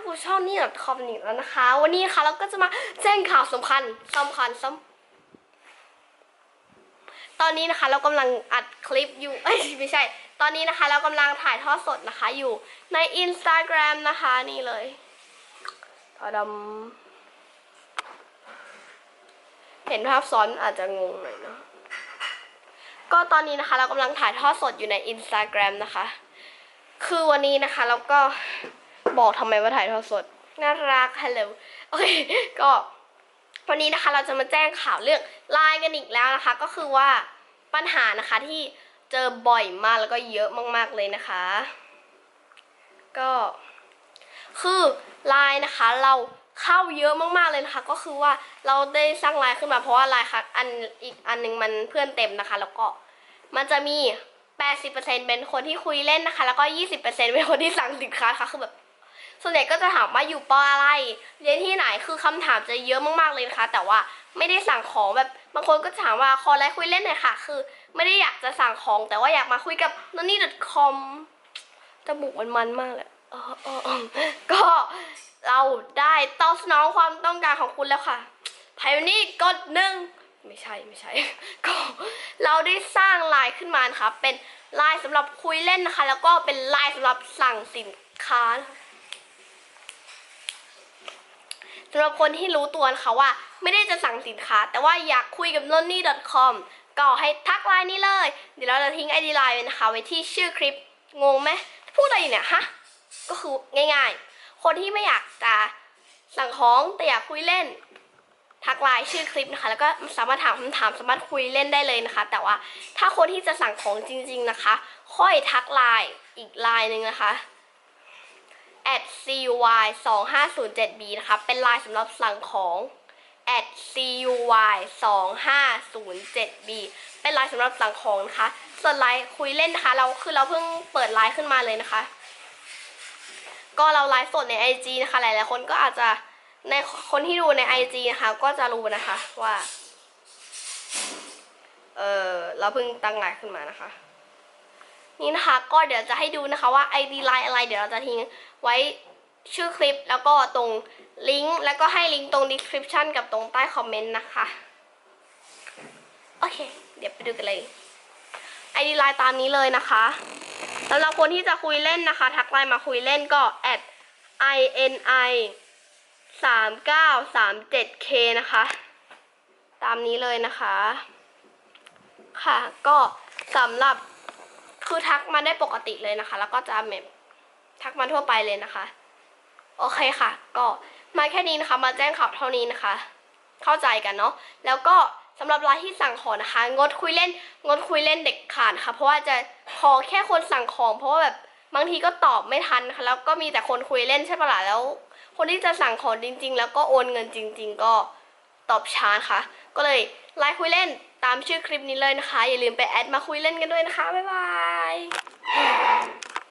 ผู้ช่องนี่ดอทคอมอีกแล้วนะคะ วันนี้นะคะเราก็จะมาแจ้งข่าวสำคัญสำคัญซ้ำตอนนี้นะคะเรากำลังอัดคลิปอยู่เอ้ยไม่ใช่ ตอนนี้นะคะเรากำลังถ่ายทอดสดนะคะอยู่ใน Instagram นะคะนี่เลยตาดำเห็นภาพซ้อนอาจจะงงหน่อยเนอะก็ตอนนี้นะคะ เรากำลังถ่ายทอดสดอยู่ใน Instagram นะคะ คือวันนี้นะคะแล้วก็ บอกทำไมว่าถ่ายทอดสด น่ารักฮัลโหลโอเคก็วันนี้นะคะเราจะมาแจ้งข่าวเรื่องไลน์กันอีกแล้วนะคะ ก็คือว่าปัญหานะคะที่เจอบ่อยมากแล้วก็เยอะมาก ๆเลยนะคะ ก็ คือไลน์นะคะ เราเข้าเยอะมากๆเลยนะคะ ก็คือว่าเราได้สร้างไลน์ขึ้นมาเพราะว่าไลน์ค่ะอันอีกอันหนึงมันเพื่อนเต็มนะคะ แล้วก็มันจะมี 80%เป็นคนที่คุยเล่นนะคะ แล้วก็ 20%เป็นคนที่สั่งสินค้าค่ะคือแบบ ส่วนใหญ่ก็จะถามว่าอยู่ปออะไร เรียนที่ไหนคือคำถามจะเยอะมากๆเลยนะคะ แต่ว่าไม่ได้สั่งของแบบบางคนก็ถามว่าขอไลน์คุยเล่นหน่อยค่ะ คือ ไม่ได้อยากจะสั่งของ แต่ว่าอยากมาคุยกับ n o n n y c o m จมูกมันมันมากเลยก็เราได้ตอบสนองความต้องการของคุณแล้วค่ะภายในนี้กดหนึ่งไม่ใช่ไม่ใช่ก็เราได้สร้างไลน์ขึ้นมานะคะเป็นไลน์สำหรับคุยเล่นนะคะ แล้วก็เป็นไลน์สำหรับสั่งสินค้านะคะ สำหรับคนที่รู้ตัวนะคะว่า ไม่ได้จะสั่งสินค้า แต่ว่าอยากคุยกับ n o n n y c o m ก็ให้ทักไลน์นี้เลย เดี๋ยวเราจะทิ้งไอดีไลน์ไว้นะคะ ไว้ที่ชื่อคลิป งงไหมพูดอะไรอยู่เนี่ยฮะ ก็คือง่ายๆ คนที่ไม่อยากจะสั่งของแต่อยากคุยเล่น ทักไลน์ชื่อคลิปนะคะ แล้วก็สามารถถามคำถามสามารถคุยเล่นได้เลยนะคะ แต่ว่าถ้าคนที่จะสั่งของจริง ๆนะคะ ค่อยทักไลน์อีกไลน์หนึ่งนะคะ at cuy 2 5 0 7 b นะคะเป็นไลน์สำหรับสั่งของ at cuy 2 5 0 7 b เป็นไลน์สำหรับสั่งของนะคะ ส่วนไลน์คุยเล่นนะคะ เราคือเราเพิ่งเปิดไลน์ขึ้นมาเลยนะคะ ก็เราไลฟ์สดใน IG นะคะ หลายๆคนก็อาจจะในคนที่ดูใน IG นะคะ ก็จะรู้นะคะว่า เออเราเพิ่งตั้งไลน์ขึ้นมานะคะ นี่นะคะก็เดี๋ยวจะให้ดูนะคะว่า ID ไลน์อะไรเดี๋ยวเราจะทิ้งไว้ชื่อคลิปแล้วก็ตรงลิงก์แล้วก็ให้ลิงก์ตรง description กับตรงใต้คอมเมนต์นะคะ โอเค เดี๋ยวไปดูกันเลย ID ไลน์ตามนี้เลยนะคะสำหรับคนที่จะคุยเล่นนะคะ ทักไลน์มาคุยเล่นก็ at ini สามเก้าสามเจ็ด k นะคะ ตามนี้เลยนะคะ ค่ะก็สำหรับ คือทักมาได้ปกติเลยนะคะ แล้วก็จะแบบทักมาทั่วไปเลยนะคะ โอเคค่ะ ก็มาแค่นี้นะคะ มาแจ้งข่าวเท่านี้นะคะ เข้าใจกันเนาะแล้วก็สำหรับรายที่สั่งของนะคะ งดคุยเล่นงดคุยเล่นเด็กขาดค่ะ เพราะว่าจะขอแค่คนสั่งของ เพราะว่าแบบบางทีก็ตอบไม่ทันค่ะ แล้วก็มีแต่คนคุยเล่นใช่ปะล่ะแล้ว คนที่จะสั่งของจริง ๆ แล้วก็โอนเงินจริง ๆ ก็ตอบช้าค่ะ ก็เลยไลน์คุยเล่นตามชื่อคลิปนี้เลยนะคะ อย่าลืมไปแอดมาคุยเล่นกันด้วยนะคะ บ๊ายบาย bye.